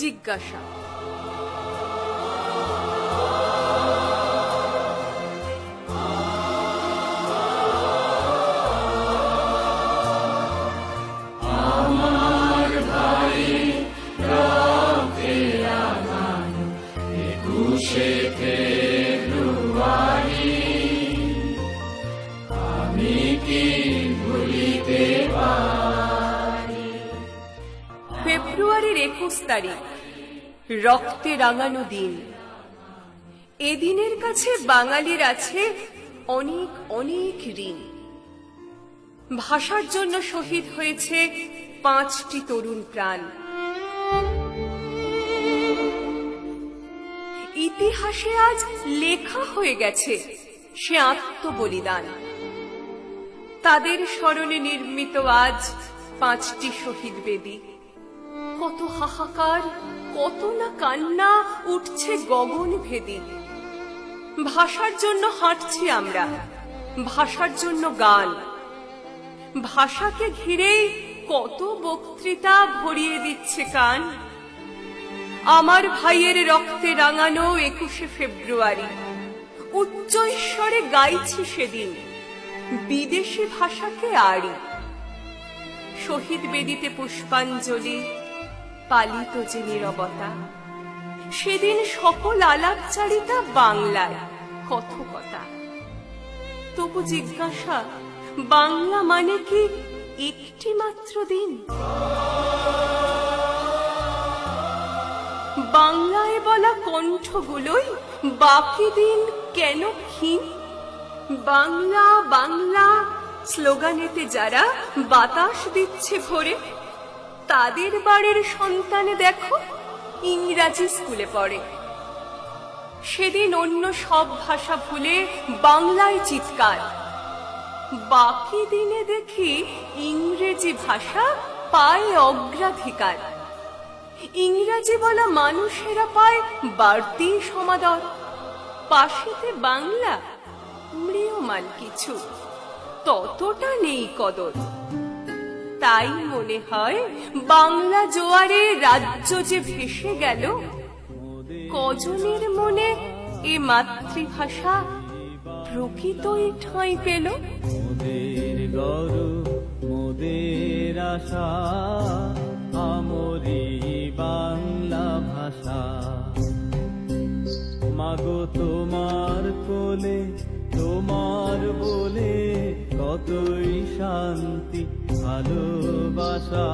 জিজ্ঞাসা। ফেব্রুয়ারির একুশ তারিখ। রক্তে রাঙানো দিন। এদিনের কাছে বাঙালির আছে অনেক অনেক ঋণ। ভাষার জন্য শহীদ হয়েছে পাঁচটি তরুণ প্রাণ। ইতিহাসে আজ লেখা হয়ে গেছে সে আত্মবলিদান। তাদের স্মরণে নির্মিত আজ পাঁচটি শহীদ বেদী। কত হাহাকার, কত না কান্না উঠছে গগন ভেদি। ভাষার জন্য হাঁটছি আমরা, ভাষার জন্য গান। ভাষাকে ঘিরেই কত বক্তৃতা ভরিয়ে দিচ্ছে কান। আমার ভাইয়ের রক্তে রাঙানো একুশে ফেব্রুয়ারি। উচ্চ ঈশ্বরে গাইছি সেদিন, বিদেশি ভাষাকে আড়ি। শহীদ বেদিতে পুষ্পাঞ্জলি পালিত যে নীরবতা, সেদিন সকল আলাপচারিতা বাংলায় কথকতা। তবু জিজ্ঞাসা, বাংলা মানে কি একটি মাত্র দিন? বাংলায় বলা কণ্ঠগুলোই বাকি দিন কেন ক্ষীণ? বাংলা বাংলা, স্লোগানেতে যারা বাতাস দিচ্ছে ভরে তাদের বাড়ির সন্তানে দেখো, ইংরাজি স্কুলে পড়ে। সেদিন অন্য সব ভাষা ভুলে বাংলায় চিৎকার। বাকি দিনে দেখি ইংরেজি ভাষা পায় অগ্রাধিকার। ইংরাজি বলা মানুষেরা পায় বাড়তি সমাদর। পাশেতে বাংলা মৃয়মান কিছু, ততটা নেই কদর। তাই মনে হয় বাংলা জোয়ারে রাজ্য যে ভেসে গেল, কজনের মনে এ মাতৃভাষা প্রকৃতই ঠাঁই পেল? মোদের মোদের আশা, আমরি বাংলা ভাষা। মাগো তোমার কোলে, তোমার বলে কতই শান্তি। ভালোবাসা।